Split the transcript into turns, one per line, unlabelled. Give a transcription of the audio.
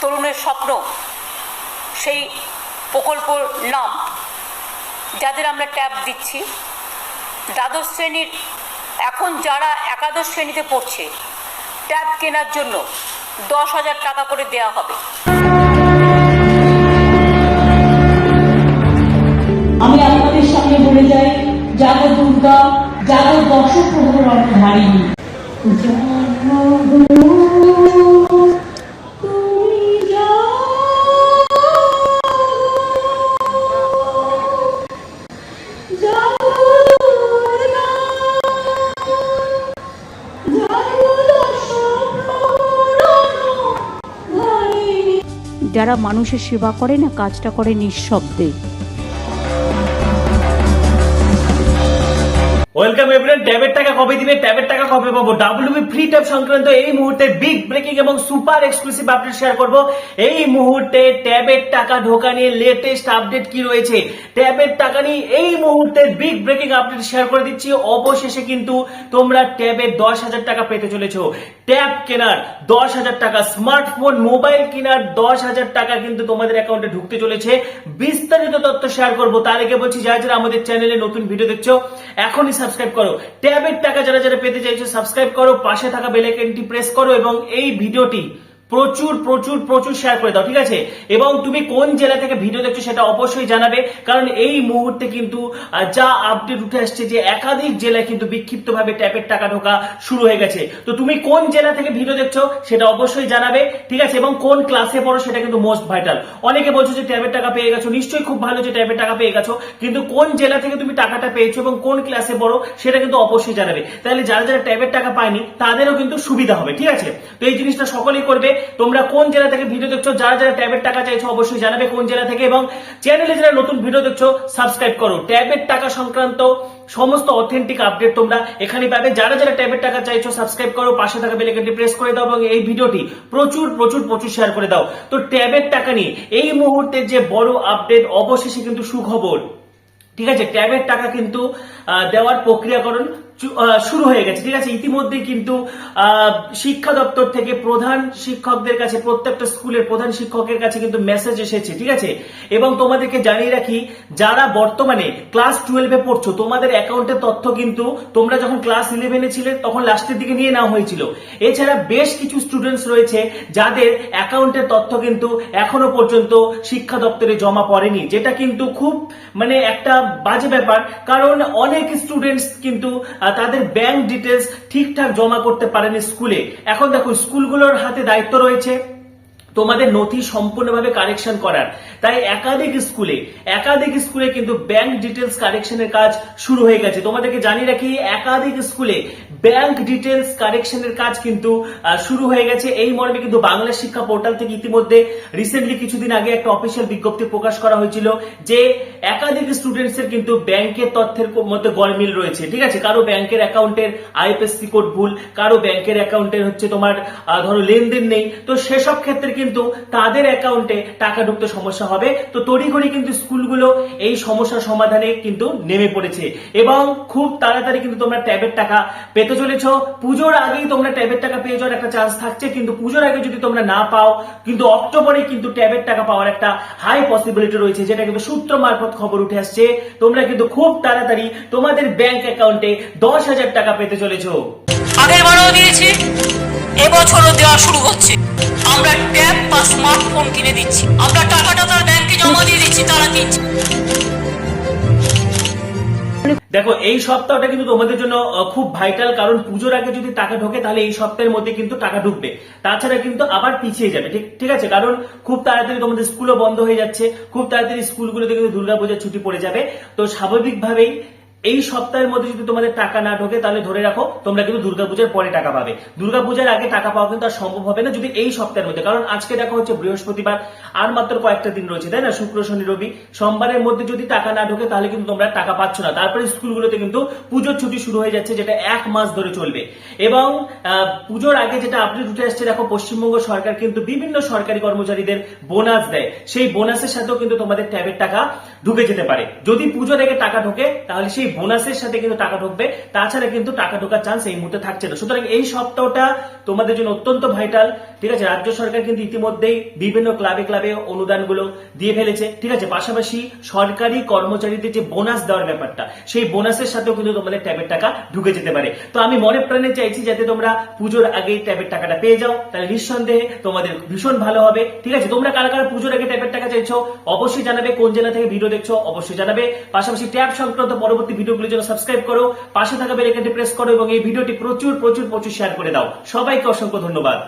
তরুণের স্বপ্ন, সেই প্রকল্পর নাম যাদের আমরা ট্যাব দিচ্ছি, দ্বাদশ শ্রেণির এখন যারা একাদশ শ্রেণীতে পড়ছে, ট্যাব কেনার জন্য দশ হাজার টাকা করে দেওয়া হবে।
আমি আপনাদের সামনে বলে যাই জাগো দুর্গা জাগো দর্শক প্রধান
যারা মানুষের সেবা করে না কাজটা করে নিঃশব্দে।
ওয়েলকাম এভরিওয়ান ট্যাবের টাকা কবে দিবে? ট্যাবের টাকা কবে পাবো? ডাব্লিউবি ফ্রি ট্যাব সংক্রান্ত এই মুহূর্তে বিগ ব্রেকিং এবং সুপার এক্সক্লুসিভ আপডেট শেয়ার করব। এই মুহূর্তে ট্যাবের টাকা ঢোকা নিয়ে লেটেস্ট আপডেট কি রয়েছে? ট্যাবের টাকা নিয়ে এই মুহূর্তে বিগ ব্রেকিং আপডেট শেয়ার করে দিচ্ছি। অবশেষে কিন্তু তোমরা ট্যাবের দশ হাজার টাকা পেতে চলেছো। ট্যাব কেনার দশ হাজার টাকা স্মার্টফোন মোবাইল কেনার দশ হাজার টাকা কিন্তু তোমাদের অ্যাকাউন্টে ঢুকতে চলেছে। বিস্তারিত তথ্য শেয়ার করব। তার আগে বলছি, যারা যারা আমাদের চ্যানেলে নতুন ভিডিও দেখছ, এখনই সাবস্ক্রাইব করো। ট্যাবের টাকা যারা যারা পেতে চাইছো সাবস্ক্রাইব করো, পাশে থাকা বেলাইকনটি প্রেস করো এবং এই ভিডিওটি প্রচুর প্রচুর প্রচুর শেয়ার করে দাও, ঠিক আছে? এবং তুমি কোন জেলা থেকে ভিডিও দেখছ সেটা অবশ্যই জানাবে, কারণ এই মুহূর্তে কিন্তু যা আপডেট উঠে আসছে যে একাধিক জেলায় কিন্তু বিক্ষিপ্তভাবে ট্যাপের টাকা ঢোকা শুরু হয়ে গেছে। তো তুমি কোন জেলা থেকে ভিডিও দেখছ সেটা অবশ্যই জানাবে, ঠিক আছে? এবং কোন ক্লাসে পড়ো সেটা কিন্তু মোস্ট ভাইটাল অনেকে বলছো যে ট্যাবের টাকা পেয়ে গেছো, নিশ্চয়ই খুব ভালো যে ট্যাবের টাকা পেয়ে গেছো, কিন্তু কোন জেলা থেকে তুমি টাকাটা পেয়েছ এবং কোন ক্লাসে পড়ো সেটা কিন্তু অবশ্যই জানাবে। তাহলে যারা যারা ট্যাবের টাকা পায়নি, তাদেরও কিন্তু সুবিধা হবে, ঠিক আছে? তো এই জিনিসটা সকলেই করবে তোমরা কোন জেলা থেকে ভিডিও দেখছ, যারা যারা ট্যাবের টাকা চাইছো অবশ্যই জানাবে কোন জেলা থেকে এবং চ্যানেলে যারা নতুন ভিডিও দেখছ সাবস্ক্রাইব করো। ট্যাবের টাকা সংক্রান্ত সমস্ত অথেন্টিক আপডেট তোমরা এখানে পাবে। যারা যারা ট্যাবের টাকা চাইছো সাবস্ক্রাইব করো, পাশে থাকা বেলাইকনটি প্রেস করে দাও এবং এই ভিডিওটি প্রচুর প্রচুর প্রচুর শেয়ার করে দাও। তো ট্যাবের টাকা নিয়ে এই মুহূর্তে যে বড় আপডেট অবশেষে কিন্তু সুখবর। ঠিক আছে? ট্যাবের টাকা কিন্তু দেওয়ার প্রক্রিয়াকরণ শুরু হয়ে গেছে। ঠিক আছে, ইতিমধ্যে কিন্তু শিক্ষা দপ্তর থেকে প্রধান শিক্ষকদের কাছে, প্রত্যেকটা স্কুলের প্রধান শিক্ষকের কাছে কিন্তু মেসেজ এসেছে, ঠিক আছে? এবং তোমাদেরকে জানিয়ে রাখি, যারা বর্তমানে ক্লাস টুয়েলভে পড়ছো, তোমাদের অ্যাকাউন্টের তথ্য কিন্তু তোমরা যখন ক্লাস ইলেভেনে ছিলে, তখন লাস্টের দিকে নিয়ে নেওয়া হয়েছিল। এছাড়া বেশ কিছু স্টুডেন্টস রয়েছে, যাদের অ্যাকাউন্টের তথ্য কিন্তু এখনও পর্যন্ত শিক্ষা দপ্তরে জমা পড়েনি, যেটা কিন্তু খুব মানে একটা বাজে ব্যাপার। কারণ অনেক স্টুডেন্টস কিন্তু তাদের ব্যাংক ডিটেলস ঠিকঠাক জমা করতে পারেনি স্কুলে এখন দেখো স্কুলগুলোর হাতে দায়িত্ব রয়েছে। তোমাদের নথি সম্পূর্ণভাবে কারেকশন করার। তাই একাধিক স্কুলে একাধিক স্কুলে কিন্তু ব্যাংক ডিটেলস কারেকশনের কাজ শুরু হয়ে গেছে। তোমাদেরকে জানিয়ে রাখি, একাধিক স্কুলে ব্যাংক ডিটেলস কারেকশনের কাজ কিন্তু শুরু হয়ে গেছে। এই মর্মে কিন্তু বাংলা শিক্ষা পোর্টাল থেকে ইতিমধ্যে রিসেন্টলি কিছুদিন আগে একটা অফিসিয়াল বিজ্ঞপ্তি প্রকাশ করা হয়েছিল যে একাধিক স্টুডেন্টস এর কিন্তু ব্যাংকের তথ্যের মধ্যে গরমিল রয়েছে। ঠিক আছে? কারও ব্যাংকের অ্যাকাউন্টের আইএফএসসি কোড ভুল, কারও ব্যাংকের অ্যাকাউন্টের হচ্ছে তোমার ধরো লেনদেন নেই। তো সেসব ক্ষেত্রে কিন্তু তাদের অ্যাকাউন্টে টাকা ঢুকতে সমস্যা হবে। তো তড়িঘড়ি কিন্তু স্কুলগুলো এই সমস্যার সমাধানে কিন্তু নেমে পড়েছে। এবং খুব তাড়াতাড়ি কিন্তু তোমরা ট্যাবের টাকা পেতে চলেছ। পুজোর আগেই তোমরা ট্যাবের টাকা পেয়ে যাওয়ার একটা চান্স থাকছে। কিন্তু পুজোর আগে যদি তোমরা না পাও, কিন্তু অক্টোবরে কিন্তু ট্যাবের টাকা পাওয়ার একটা হাই পসিবিলিটি রয়েছে, যেটা কিন্তু সূত্র মারফত খবর উঠে আসছে। তোমরা কিন্তু খুব তাড়াতাড়ি তোমাদের ব্যাংক অ্যাকাউন্টে দশ হাজার টাকা পেতে চলেছো।
আগের বারেও দিয়েছি। এবছরও দেওয়া শুরু হচ্ছে। আমরা ট্যাব বা স্মার্টফোন কিনে দিচ্ছি। আমরা টাকাটা তার ব্যাংকে জমা দিয়ে দিচ্ছি, তারা কিনছে
দেখো, এই সপ্তাহটা কিন্তু তোমাদের জন্য খুব ভাইটাল কারণ পুজোর আগে যদি টাকা ঢোকে, তাহলে এই সপ্তাহের মধ্যে কিন্তু টাকা ঢুকবে। তাছাড়া কিন্তু আবার পিছিয়ে যাবে, ঠিক ঠিক আছে? কারণ খুব তাড়াতাড়ি তোমাদের স্কুলও বন্ধ হয়ে যাচ্ছে। খুব তাড়াতাড়ি স্কুলগুলোতে কিন্তু দুর্গাপূজার ছুটি পড়ে যাবে। তো স্বাভাবিকভাবেই এই সপ্তাহের মধ্যে যদি তোমাদের টাকা না ঢোকে, তাহলে ধরে রাখো, তোমরা কিন্তু দুর্গাপূজার পরে টাকা পাবে। দুর্গাপূজার আগে টাকা পাওয়া কিন্তু আর সম্ভব হবে না যদি এই সপ্তাহের মধ্যে। কারণ আজকে দেখা হচ্ছে বৃহস্পতিবার, আর মাত্র কয়েকটা দিন রয়েছে, তাই না? শুক্র, শনি, রবি। সোমবারের মধ্যে যদি টাকা না ঢোকে, তাহলে কিন্তু তোমরা টাকা পাচ্ছ না। তারপরে স্কুলগুলোতে কিন্তু পুজোর ছুটি শুরু হয়ে যাচ্ছে, যেটা এক মাস ধরে চলবে। এবং পুজোর আগে যেটা আপডেট উঠে আসছে, দেখো, পশ্চিমবঙ্গ সরকার কিন্তু বিভিন্ন সরকারি কর্মচারীদের বোনাস দেয়। সেই বোনাসের সাথেও কিন্তু তোমাদের ট্যাবের টাকা ঢুকে যেতে পারে। যদি পুজোর আগে টাকা ঢোকে, তাহলে সেই বোনাসের সাথে কিন্তু টাকা ঢুকবে। তাছাড়া কিন্তু টাকা ঢোকার চান্স এই মুহূর্তে থাকছে না। সুতরাং এই সপ্তাহটা তোমাদের জন্য অত্যন্ত ভাইটাল ঠিক আছে? রাজ্য সরকার কিন্তু ইতিমধ্যেই বিভিন্ন ক্লাবে ক্লাবে অনুদানগুলো দিয়ে ফেলেছে, ঠিক আছে? পাশাপাশি সরকারি কর্মচারীদের যে বোনাস দেওয়ার ব্যাপারটা, সেই বোনাসের সাথেও কিন্তু তোমাদের ট্যাবের টাকা ঢুকে যেতে পারে। তো আমি মনে প্রাণে চাইছি যাতে তোমরা পুজোর আগেই ট্যাবের টাকাটা পেয়ে যাও। তাহলে নিঃসন্দেহে তোমাদের ভীষণ ভালো হবে, ঠিক আছে? তোমরা কারা কারা পুজোর আগে ট্যাবের টাকা চাইছো, অবশ্যই জানাবে। কোন জেলা থেকে ভিডিও দেখছ, অবশ্যই জানাবে। পাশাপাশি ট্যাব সংক্রান্ত পরবর্তী ভিডিওগুলির জন্য সাবস্ক্রাইব করো, পাশে থাকা বেল প্রেস করো এবং এই ভিডিওটি প্রচুর প্রচুর প্রচুর শেয়ার করে দাও। সবাইকে অসংখ্য ধন্যবাদ।